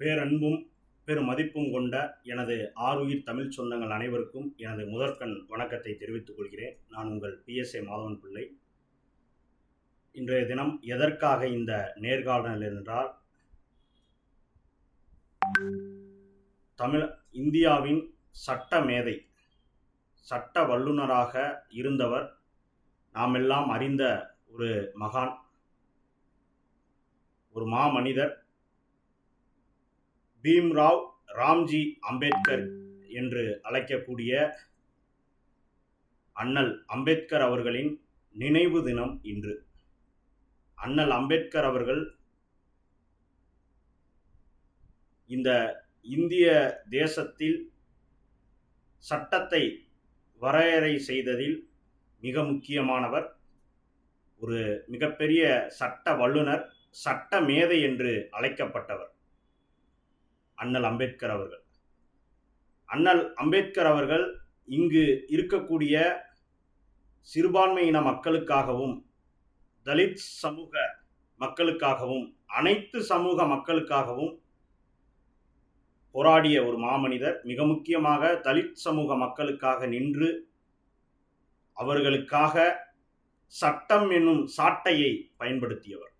பேரன்பும் பெருமதிப்பும் கொண்ட எனது ஆருயிர் தமிழ் சொந்தங்கள் அனைவருக்கும் எனது முதற்கண் வணக்கத்தை தெரிவித்துக் கொள்கிறேன். நான் உங்கள் பிஎஸ்ஏ மாதவன் பிள்ளை. இன்றைய தினம் எதற்காக இந்த நேர்காணல் என்றால் தமிழ் இந்தியாவின் சட்ட மேதை சட்ட வல்லுநராக இருந்தவர் நாமெல்லாம் அறிந்த ஒரு மகான் ஒரு மாமனிதர் பீம்ராவ் ராம்ஜி அம்பேத்கர் என்று அழைக்கக்கூடிய அண்ணல் அம்பேத்கர் அவர்களின் நினைவு தினம் இன்று. அண்ணல் அம்பேத்கர் அவர்கள் இந்த இந்திய தேசத்தில் சட்டத்தை வரையறை செய்ததில் மிக முக்கியமானவர். ஒரு மிகப்பெரிய சட்ட வல்லுனர் சட்ட மேதை என்று அழைக்கப்பட்டவர். அண்ணல் அம்பேத்கர் அவர்கள். அண்ணல் அம்பேத்கர் அவர்கள் இங்கு இருக்கக்கூடிய சிறுபான்மையின மக்களுக்காகவும் தலித் சமூக மக்களுக்காகவும் அனைத்து சமூக மக்களுக்காகவும் போராடிய ஒரு மாமனிதர். மிக முக்கியமாக தலித் சமூக மக்களுக்காக நின்று அவர்களுக்காக சட்டம் என்னும் சாட்டையை பயன்படுத்தியவர்.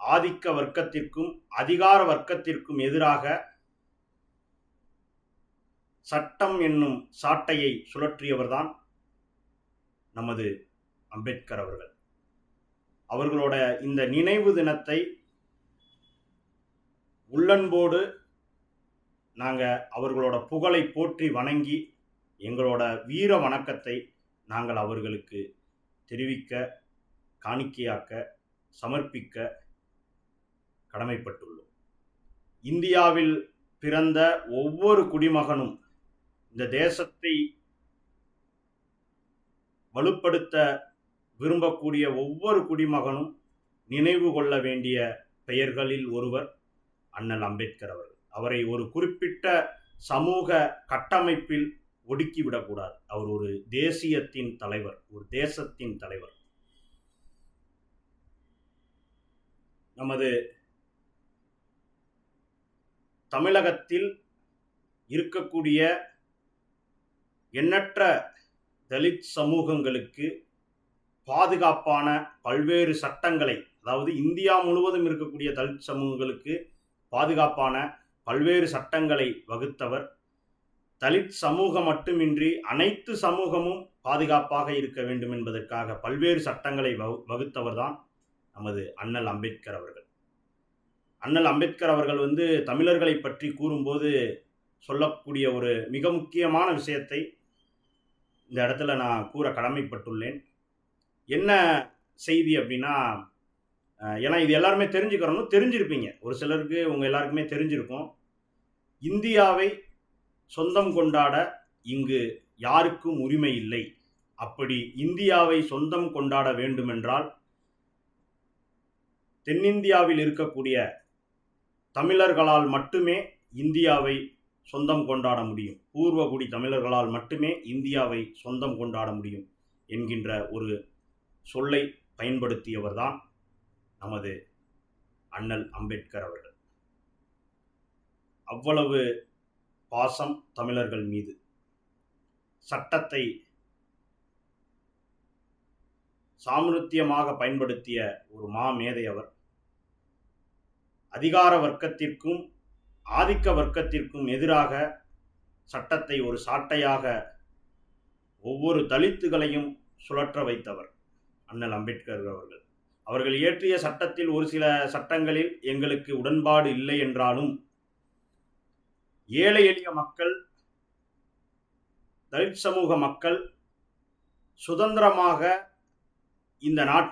ஆதிக்க வர்க்கத்திற்கும் அதிகார வர்க்கத்திற்கும் எதிராக சட்டம் என்னும் சாட்டையை சுழற்றியவர்தான் நமது அம்பேத்கர் அவர்கள். அவர்களோட இந்த நினைவு தினத்தை உள்ளன்போடு நாங்கள் அவர்களோட புகழை போற்றி வணங்கி எங்களோட வீர வணக்கத்தை நாங்கள் அவர்களுக்கு தெரிவிக்க காணிக்கையாக்க சமர்ப்பிக்க கடமைப்பட்டுள்ளோம். இந்தியாவில் பிறந்த ஒவ்வொரு குடிமகனும் இந்த தேசத்தை வலுப்படுத்த விரும்பக்கூடிய ஒவ்வொரு குடிமகனும் நினைவு கொள்ள வேண்டிய பெயர்களில் ஒருவர் அண்ணல் அம்பேத்கர் அவர்கள். அவரை ஒரு குறிப்பிட்ட சமூக கட்டமைப்பில் ஒடுக்கிவிடக்கூடாது. அவர் ஒரு தேசியத்தின் தலைவர் ஒரு தேசத்தின் தலைவர். நமது தமிழகத்தில் இருக்கக்கூடிய எண்ணற்ற தலித் சமூகங்களுக்கு பாதுகாப்பான பல்வேறு சட்டங்களை அதாவது இந்தியா முழுவதும் இருக்கக்கூடிய தலித் சமூகங்களுக்கு பாதுகாப்பான பல்வேறு சட்டங்களை வகுத்தவர். தலித் சமூகம் மட்டுமின்றி அனைத்து சமூகமும் பாதுகாப்பாக இருக்க வேண்டும் என்பதற்காக பல்வேறு சட்டங்களை வகுத்தவர் தான் நமது அண்ணல் அம்பேத்கர் அவர்கள். அண்ணல் அம்பேத்கர் அவர்கள் வந்து தமிழர்களை பற்றி கூறும்போது சொல்லக்கூடிய ஒரு மிக முக்கியமான விஷயத்தை இந்த இடத்துல நான் கூற கடமைப்பட்டுள்ளேன். என்ன செய்தி அப்படின்னா ஏன்னா இது எல்லாருமே தெரிஞ்சுக்கிறோம்னு தெரிஞ்சிருப்பீங்க. ஒரு சிலருக்கு உங்கள் எல்லாருக்குமே தெரிஞ்சிருக்கும். இந்தியாவை சொந்தம் கொண்டாட இங்கு யாருக்கும் உரிமை இல்லை. அப்படி இந்தியாவை சொந்தம் கொண்டாட வேண்டுமென்றால் தென்னிந்தியாவில் இருக்கக்கூடிய தமிழர்களால் மட்டுமே இந்தியாவை சொந்தம் கொண்டாட முடியும். பூர்வகுடி தமிழர்களால் மட்டுமே இந்தியாவை சொந்தம் கொண்டாட முடியும் என்கின்ற ஒரு சொல்லை பயன்படுத்தியவர்தான் நமது அண்ணல் அம்பேத்கர் அவர்கள். அவ்வளவு பாசம் தமிழர்கள் மீது. சட்டத்தை சாமர்த்தியமாக பயன்படுத்திய ஒரு மா மேதை அவர். அதிகார வர்க்கத்திற்கும் ஆதிக்க வர்க்கத்திற்கும் எதிராக சட்டத்தை ஒரு சாட்டையாக ஒவ்வொரு தலித்துகளையும் சுழற்ற வைத்தவர் அண்ணல் அம்பேத்கர் அவர்கள். அவர்கள் இயற்றிய சட்டத்தில் ஒரு சில சட்டங்களில் எங்களுக்கு உடன்பாடு இல்லை என்றாலும் ஏழை எளிய மக்கள் தலித் சமூக மக்கள் சுதந்திரமாக இந்த நாட்